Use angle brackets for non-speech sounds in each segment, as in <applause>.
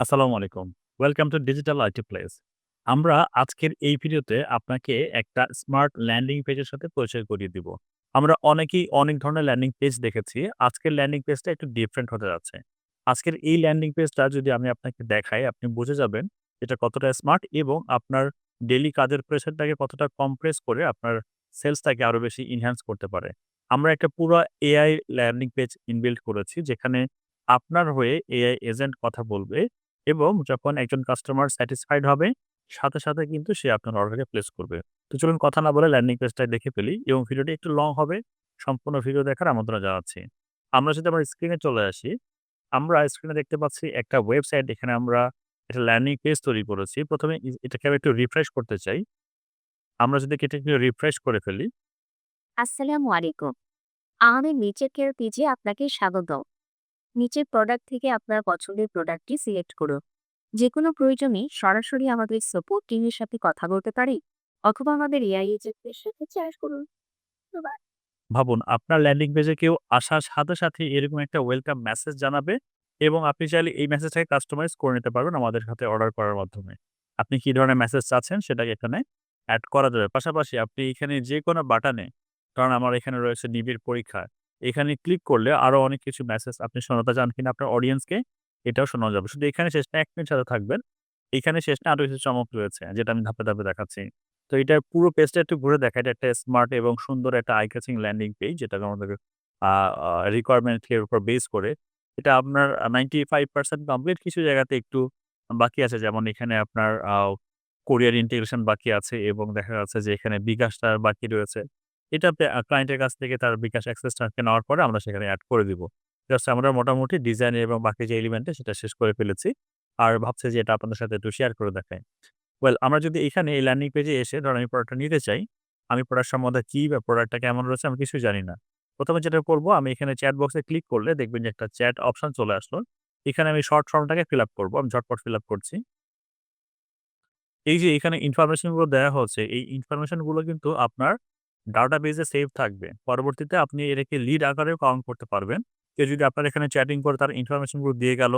আসসালামু আলাইকুম। Welcome to digital IT place. আমরা আজকের এই ভিডিওতে আপনাকে একটা স্মার্ট ল্যান্ডিং পেজের সাথে পরিচয় করিয়ে দিব। আমরা অনেকেই অনেক ধরনের ল্যান্ডিং পেজ দেখেছি। আজকের ল্যান্ডিং পেজটা একটু ডিফারেন্ট হতে যাচ্ছে। আজকের এই ল্যান্ডিং পেজটা যদি আমি আপনাকে দেখাই, আপনি বুঝে যাবেন এটা কতটা স্মার্ট এবং আপনার ডেইলি কাজের প্রেশারটাকে কতটা কম্প্রেস করে আপনার সেলসটাকে আরও বেশি এনহান্স করতে পারে। আমরা একটা পুরো এআই ল্যান্ডিং পেজ ইনবিল্ড করেছি যেখানে আপনার হয়ে এআই এজেন্ট কথা বলবে এবং যখন একজন কাস্টমার স্যাটিসফাইড হবে, সাথে, সাথে কিন্তু সে আপনার অর্ডারকে প্লেস করবে। তো চলুন কথা না বলে ল্যান্ডিং পেজটা দেখে ফেলি এবং ভিডিওটি একটু লং হবে। সম্পূর্ণ ভিডিও দেখার আমন্ত্রণ জানাচ্ছি। আমরা যদি আমার স্ক্রিনে চলে আসি, আমরা স্ক্রিনে দেখতে পাচ্ছি একটা ওয়েবসাইট এখানে আমরা একটা ল্যান্ডিং পেজ তৈরি করেছি। প্রথমে এটাকে আমি একটু রিফ্রেশ করতে চাই। আমরা যদি এটাকে একটু রিফ্রেশ করে ফেলি আসসালামু আলাইকুম। আমাদের নিচের কেয়ার পেজে আপনাকে স্বাগতম। নিচের প্রোডাক্ট থেকে আপনার পছন্দের প্রোডাক্টটি সিলেক্ট করুন। যেকোনো প্রয়োজনে সরাসরি আমাদের সাপোর্ট টিমের সাথে কথা বলতে পারি অথবা আমাদের এআই এজেন্টদের সাথে চ্যাট করুন। ভাবুন আপনার ল্যান্ডিং পেজে কেউ আসার সাথে, সাথে এরকম একটা ওয়েলকাম মেসেজ জানাবে এবং আপনি চাইলে এই মেসেজটাকে কাস্টমাইজ করে নিতে পারবেন আমাদের সাথে অর্ডার করার মাধ্যমে। আপনি কি ধরনের মেসেজ চাচ্ছেন সেটাকে এখানে অ্যাড করা যাবে। পাশাপাশি আপনি এখানে যেকোনো বাটনে কারণ আমার এখানে রয়েছে নিবিড় পরীক্ষা। এখানে ক্লিক করলে আরও অনেক কিছু মেসেজ আপনি শোনাতে চান কিনা আপনার অডিয়েন্সকে এটাও শোনানো যাবে। শুধু এখানে শেষ না ১ মিনিট সাথে থাকবেন। এখানে শেষ না আরও কিছু চমক রয়েছে যেটা আমি ধাপে, ধাপে দেখাচ্ছি। তো এটার পুরো পেজটা একটু ঘুরে দেখা। এটা একটা স্মার্ট এবং সুন্দর একটা আই ক্যাচিং ল্যান্ডিং পেজ যেটা আমাদের আ আ রিকোয়ারমেন্ট এর উপর বেস করে এটা আপনার আ 95% কমপ্লিট। কিছু জায়গাতে একটু বাকি আছে। যেমন এখানে আপনার কোরিয়ার ইন্টিগ্রেশন বাকি আছে এবং দেখা যাচ্ছে যে এখানে বিকাশটা বাকি রয়েছে। এটাতে আ ক্লায়েন্টের কাছ থেকে তার বিকাশ অ্যাক্সেসটাকে নেওয়ার পরে আমরা সেখানে অ্যাড করে দিব। জাস্ট আমরা মোটামুটি ডিজাইন এবং বাকি যে এলিমেন্টে সেটা শেষ করে ফেলেছি। আর ভাবছে যে এটা আপনাদের সাথে একটু শেয়ার করে দেখাই। ওয়েল আমরা যদি এখানে এই ল্যান্ডিং পেজে এসে ধরেন আমি প্রোডাক্টটা নিতে চাই। আমি প্রোডাক্ট সম্বন্ধে কি বা প্রোডাক্টটা কেমন রয়েছে আমি কিছুই জানি না। প্রথমে যেটা করব আমি এখানে চ্যাট বক্সে ক্লিক করলে দেখবেন যে একটা চ্যাট অপশন চলে আসলো। এখানে আমি শর্ট ফর্মটাকে ফিল আপ করব আমি ঝটপট ফিল আপ করছি। এই যে এখানে ইনফরমেশনগুলো দেয়া হচ্ছে, এই ইনফরমেশনগুলো কিন্তু আপনার ডাটাবেজে সেভ থাকবে। পরবর্তীতে আপনি এটাকে লিড আকারেও কাউন্ট করতে পারবেন। কেউ যদি আপনার এখানে চ্যাটিং করে তার ইনফরমেশনগুলো দিয়ে গেল,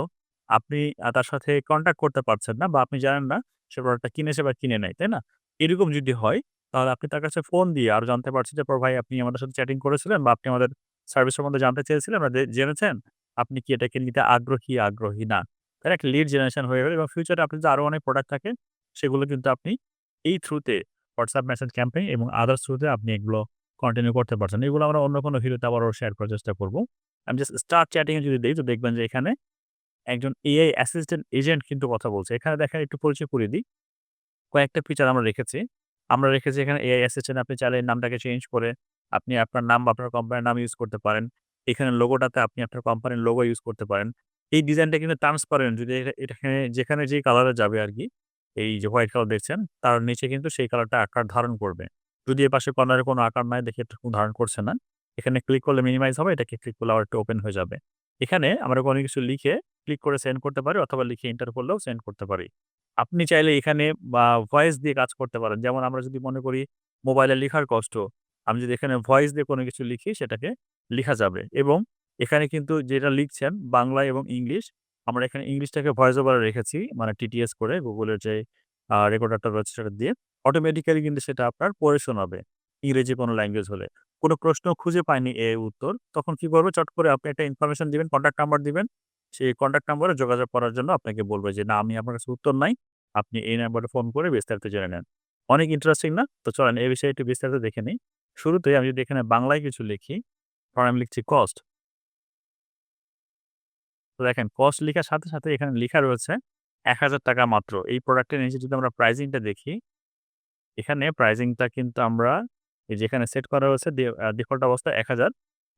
আপনি তার সাথে কনট্যাক্ট করতে পারছেন না বা আপনি জানেন না সে প্রোডাক্টটা কিনেছে বা কিনে নেয় তাই না? এরকম যদি হয় তাহলে আপনি তার কাছে ফোন দিয়ে আর জানতে পারছেন যে, "পর ভাই আপনি আমাদের সাথে চ্যাটিং করেছিলেন বা আপনি আমাদের সার্ভিস সম্বন্ধে জানতে চেয়েছিলেন বা জেনেছেন। আপনি কি এটাকে নিতে আগ্রহী, আগ্রহী না?" না? একটা লিড জেনারেশন হয়ে গেল এবং ফিউচারে আপনি যদি আরও অনেক প্রোডাক্ট থাকে সেগুলো কিন্তু আপনি এই থ্রুতে WhatsApp মেসেজ ক্যাম্পেইন এবং আদার্স থ্রুতে আপনি এগুলো কন্টিনিউ করতে পারছেন। এগুলো আমরা অন্য কোনো ভিডিওতে আবারও শেয়ার করার চেষ্টা করব। আমি জাস্ট স্টার্ট চ্যাটিং এ যদি দেই তো দেখবেন যে এখানে একজন এআই অ্যাসিস্ট্যান্ট এজেন্ট কিন্তু কথা বলছে। এখানে দেখেন একটু পরিচয় করিয়ে দিই। কয়েকটা ফিচার আমরা রেখেছি। আমরা রেখেছি এখানে এআই অ্যাসিস্ট্যান্ট আপনি চাইলে নামটাকে চেঞ্জ করে আপনি আপনার নাম আপনার কোম্পানির নাম ইউজ করতে পারেন। এখানে লোগোটাতে আপনি আপনার কোম্পানির লোগো ইউজ করতে পারেন। এই ডিজাইনটা কিন্তু ট্রান্সপারেন্ট যদি এটা এটাখানে যেখানে যেই কালারে যাবে আরকি, এই যে হোয়াইট কালার দেখছেন তার নিচে কিন্তু সেই কালারটা আকার ধারণ করবে। যদি এপাশে কর্নারে কোনো আকার নাই দেখে ধারণ করছে না। এখানে ক্লিক করলে মিনিমাইজ হবে, এটাকে ক্লিক করলে আবার একটু ওপেন হয়ে যাবে। এখানে আমরা কোনো কিছু লিখে ক্লিক করে সেন্ড করতে পারি অথবা লিখে এন্টার করলেও সেন্ড করতে পারি। আপনি চাইলে এখানে বা ভয়েস দিয়ে কাজ করতে পারেন। যেমন আমরা যদি মনে করি মোবাইলে লেখার কষ্ট, আমি যদি এখানে ভয়েস দিয়ে কোনো কিছু লিখি সেটাকে লিখা যাবে এবং এখানে কিন্তু যেটা লিখছেন বাংলা এবং ইংলিশ, আমরা এখানে ইংলিশটাকে ভয়েস ওভারে রেখেছি মানে টিটিএস করে গুগলের যে রেকর্ডারটা রয়েছে সেটা দিয়ে। অটোমেটিক্যালি কিন্তু সেটা আপনার পড়ে শোনাবে। ইংরেজি কোনো ল্যাঙ্গুয়েজ হলে। কোনো প্রশ্ন খুঁজে পায়নি এ উত্তর, তখন কি করবে চট করে আপনি একটা ইনফরমেশন দিবেন, কনট্যাক্ট নাম্বার দিবেন। সেই কনট্যাক্ট নাম্বারে যোগাযোগ করার জন্য আপনাকে বলবে যে, "না আমি আপনার কাছে উত্তর নাই। আপনি এই নাম্বারে ফোন করে বিস্তারিত জেনে নেন।" অনেক ইন্টারেস্টিং না? তো চলেন এই বিষয়ে একটু বিস্তারিত দেখে নিই। শুরুতেই আমি যদি এখানে বাংলায় কিছু লিখি, ধরেন আমি লিখছি কস্ট। তো দেখেন কস্ট লিখার সাথে, সাথে এখানে লিখা রয়েছে ৳১,০০০ মাত্র। এই প্রোডাক্টের নিচে যদি আমরা প্রাইসিংটা দেখি, এখানে প্রাইসিংটা কিন্তু আমরা এই যে এখানে সেট করা আ ডিফল্ট অবস্থায় ১,০০০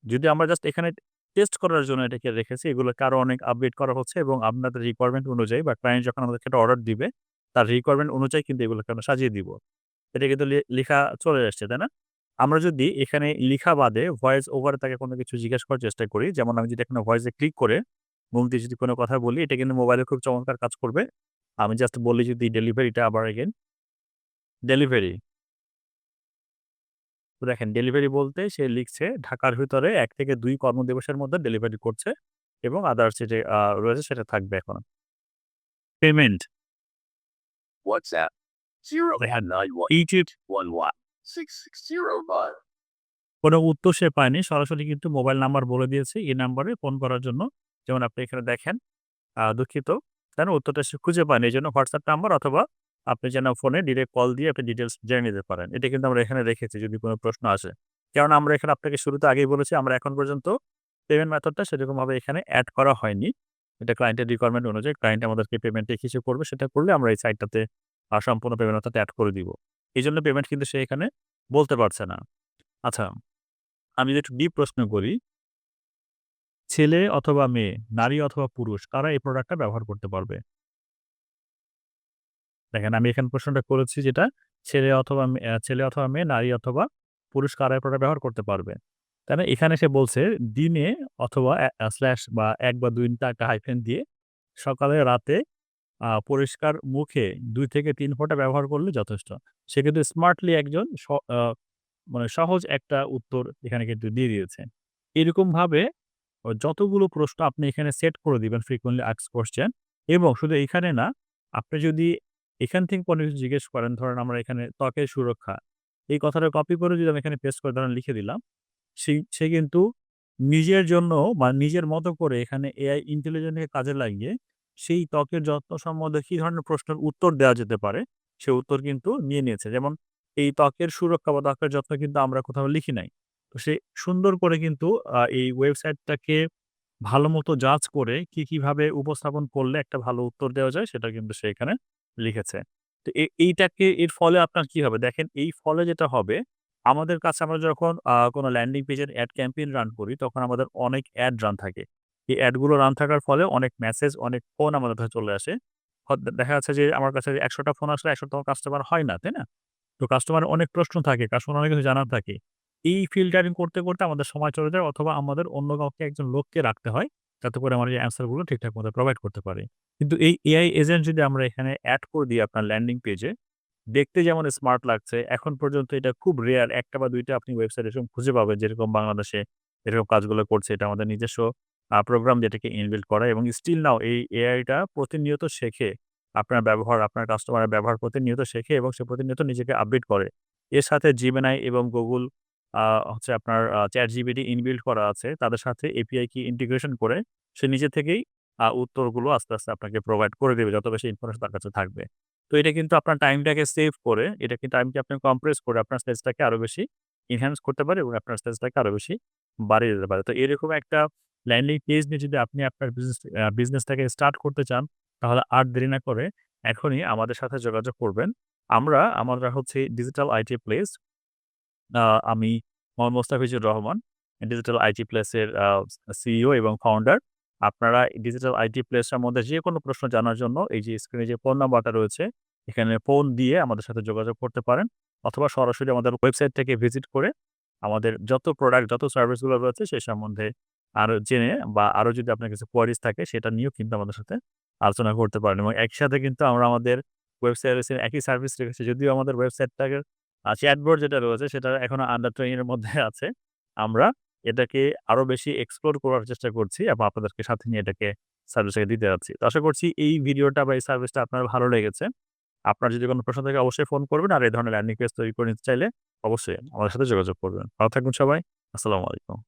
যদি আমরা জাস্ট এখানে টেস্ট করার জন্য এটাকে রেখেছি, এগুলোকে আরও অনেক আপডেট করা হচ্ছে এবং আপনাদের রিকোয়ারমেন্ট অনুযায়ী বা ক্লায়েন্ট যখন আমাদেরকে একটা অর্ডার দিবে, তার রিকোয়ারমেন্ট অনুযায়ী কিন্তু এগুলোকে আমরা সাজিয়ে দিব। এটা কিন্তু লিখা চলে আসছে, তাই না? আমরা যদি এখানে লিখা বাদে ভয়েস ওভারে তাকে কোনো কিছু জিজ্ঞেস করার চেষ্টা করি, যেমন আমি যদি এখানে ভয়েসে ক্লিক করে মুখ দিয়ে যদি কোনো কথা বলি, এটা কিন্তু মোবাইলে খুব চমৎকার কাজ করবে। আমি জাস্ট বলি যদি ডেলিভারিটা আবার এগেইন ডেলিভারি। তো দেখেন ডেলিভারি বলতে সে লিখছে ঢাকার ভিতরে এক থেকে ২ কর্মদিবসের মধ্যে ডেলিভারি করছে এবং আদার্স যে রয়েছে সেটা থাকবে এখন। Payment YouTube six six zero কোনো উত্তর সে পায়নি সরাসরি কিন্তু মোবাইল নাম্বার বলে দিয়েছে এই নাম্বারে ফোন করার জন্য যেমন আপনি এখানে দেখেন দুঃখিত। তার উত্তরটা সে খুঁজে পায়নি। এই জন্য হোয়াটসঅ্যাপ নাম্বার অথবা আপনি যেন ফোনে ডিরেক্ট কল দিয়ে আপনি ডিটেলস জেনে নিতে পারেন। এটা কিন্তু আমরা এখানে রেখেছি যদি কোনো প্রশ্ন আসে। কারণ আমরা এখানে আপনাকে শুরুতে আগেই বলেছি, আমরা এখন পর্যন্ত পেমেন্ট মেথডটা সেরকমভাবে এখানে অ্যাড করা হয়নি। এটা ক্লায়েন্টের রিকোয়ারমেন্ট অনুযায়ী ক্লায়েন্ট আমাদেরকে পেমেন্টে কিছু করবে, সেটা করলে আমরা এই সাইটটাতে সম্পূর্ণ পেমেন্ট মেথডটা অ্যাড করে দিব। এই জন্য পেমেন্ট কিন্তু সে এখানে বলতে পারছে না। আচ্ছা আমি যদি একটু ডিপ প্রশ্ন করি। ছেলে অথবা মেয়ে, নারী অথবা পুরুষ কারা এই প্রোডাক্টটা ব্যবহার করতে পারবে। দেখেন, আমি এখানে প্রশ্নটা করেছি যেটা, ছেলে অথবা ছেলে অথবা মেয়ে, নারী অথবা পুরুষ কারা এই প্রোডাক্ট ব্যবহার করতে পারবে? না? এখানে সে বলছে, দিনে অথবা স্ল্যাশ বা এক বা দুইটা একটা হাইফেন দিয়ে সকালে রাতে পরিষ্কার মুখে দুই থেকে তিন ফোঁটা ব্যবহার করলে যথেষ্ট। সে কিন্তু স্মার্টলি একজন স- মানে সহজ একটা উত্তর এখানে কিন্তু দিয়ে দিয়েছে। এরকম ভাবে ও যতগুলো প্রশ্ন আপনি এখানে সেট করে দিবেন ফ্রিকোয়েন্টলি আস্ক কোশ্চেন এবং শুধু এখানে না, আপনি যদি এখান থেকে কোনো কিছু জিজ্ঞেস করেন, ধরেন আমরা এখানে ত্বকের সুরক্ষা, এই কথাটা কপি করে যদি আমি এখানে পেস্ট করে ধরেন লিখে দিলাম, সে কিন্তু নিজের জন্য বা নিজের মতো করে এখানে এআই ইন্টেলিজেন্টকে কাজে লাগিয়ে সেই ত্বকের যত্ন সম্বন্ধে কি ধরনের প্রশ্নের উত্তর দেওয়া যেতে পারে, সে উত্তর কিন্তু নিয়ে নিয়েছে। যেমন, এই ত্বকের সুরক্ষা বা ত্বকের যত্ন কিন্তু আমরা কোথাও লিখি নাই। তো সে সুন্দর করে কিন্তু এই ওয়েবসাইটটাকে ভালো মতো জাজ করে কি, কীভাবে উপস্থাপন করলে একটা ভালো উত্তর দেওয়া যায়, সেটা কিন্তু সে এখানে লিখেছে। তো এ- এইটাকে, এর ফলে আপনার কি হবে? দেখেন, এই ফলে যেটা হবে, আমাদের কাছে আমরা যখন কোনো ল্যান্ডিং পেজের অ্যাড ক্যাম্পেইন রান করি, তখন আমাদের অনেক অ্যাড রান থাকে। এই অ্যাডগুলো রান থাকার ফলে অনেক মেসেজ, অনেক ফোন আমাদের কাছে চলে আসে। দেখা যাচ্ছে যে আমার কাছে একশোটা ফোন আসলে একশোটা কাস্টমার হয় না, তাই না? তো কাস্টমারের অনেক প্রশ্ন থাকে কাস্টমার অনেক কিছু জানার থাকে। এই ফিল্টারিং করতে করতে আমাদের সময় চলে যায় অথবা আমাদের অন্য কাউকে একজন লোককে রাখতে হয়। যাতে করে আমরা এই অ্যান্সারগুলো ঠিকঠাক মতো প্রোভাইড করতে পারে। কিন্তু এই এআই এজেন্ট যদি আমরা এখানে অ্যাড করে দিই আপনার ল্যান্ডিং পেজে দেখতে যেমন স্মার্ট লাগছে, এখন পর্যন্ত এটা খুব রেয়ার একটা বা দুইটা আপনি ওয়েবসাইট এরকম খুঁজে পাবেন যেরকম বাংলাদেশে এরকম কাজগুলো করছে। এটা আমাদের নিজস্ব প্রোগ্রাম যেটাকে ইনবিল্ড করা এবং স্টিল নাও এই এআইটা প্রতিনিয়ত শেখে আপনার ব্যবহার, আপনার কাস্টমারের ব্যবহার প্রতিনিয়ত শেখে এবং সে প্রতিনিয়ত নিজেকে আপডেট করে। এর সাথে জিমেনাই এবং গুগল হচ্ছে আপনার চ্যাট জিবিটি ইনবিল্ড করা আছে। তাদের সাথে এপিআই কি ইন্টিগ্রেশন করে সে নিজে থেকেই উত্তরগুলো আস্তে আস্তে আপনাকে প্রোভাইড করে দেবে যত বেশি ইনফরমেশন তার কাছে থাকবে। তো এটা কিন্তু আপনার টাইমটাকে সেভ করে, এটা কিন্তু টাইমকে আপনি কম্প্রেস করে আপনার সেলসটাকে আরও বেশি ইনহ্যান্স করতে পারে এবং আপনার সেলসটাকে আরও বেশি বাড়িয়ে দিতে পারে। তো এরকম একটা ল্যান্ডিং পেজ নিয়ে যদি আপনি আপনার বিজনেস বিজনেসটাকে স্টার্ট করতে চান, তাহলে আর দেরি না করে এখনই আমাদের সাথে যোগাযোগ করবেন। আমরা আমরা হচ্ছে ডিজিটাল আইটি প্লেস আমি মোহাম্মদ মোস্তাফিজুর রহমান ডিজিটাল আইটি প্লেসের সিইও এবং ফাউন্ডার আপনারা ডিজিটাল আইটি প্লেসের মধ্যে যে কোনো প্রশ্ন জানার জন্য এই যে স্ক্রিনে যে ফোন নাম্বারটা রয়েছে, এখানে ফোন দিয়ে আমাদের সাথে যোগাযোগ করতে পারেন অথবা সরাসরি আমাদের ওয়েবসাইট থেকে ভিজিট করে আমাদের যত প্রোডাক্ট যত সার্ভিসগুলো রয়েছে সেই সম্বন্ধে আরও জেনে বা আরও যদি আপনার কিছু কোয়ারিজ থাকে সেটা নিয়েও কিন্তু আমাদের সাথে আলোচনা করতে পারেন। এবং একসাথে কিন্তু আমরা আমাদের ওয়েবসাইটের একই সার্ভিস রেখেছি, যদিও আমাদের ওয়েবসাইটটাকে চ্যাটবোর্ড যেটা রয়েছে সেটা এখনও আন্ডার ট্রেনিং এর মধ্যে <laughs> আছে। আমরা এটাকে আরও বেশি এক্সপ্লোর করার চেষ্টা করছি এবং আপনাদেরকে সাথে নিয়ে এটাকে সার্ভিসটাকে দিতে যাচ্ছি। তো আশা করছি এই ভিডিওটা বা এই সার্ভিসটা আপনার ভালো লেগেছে। আপনার যদি কোনো প্রশ্ন থাকে অবশ্যই ফোন করবেন আর এই ধরনের ল্যান্ডিং পেজ তৈরি করে নিতে চাইলে অবশ্যই আমাদের সাথে যোগাযোগ করবেন। ভালো থাকুন সবাই। আসসালামু আলাইকুম।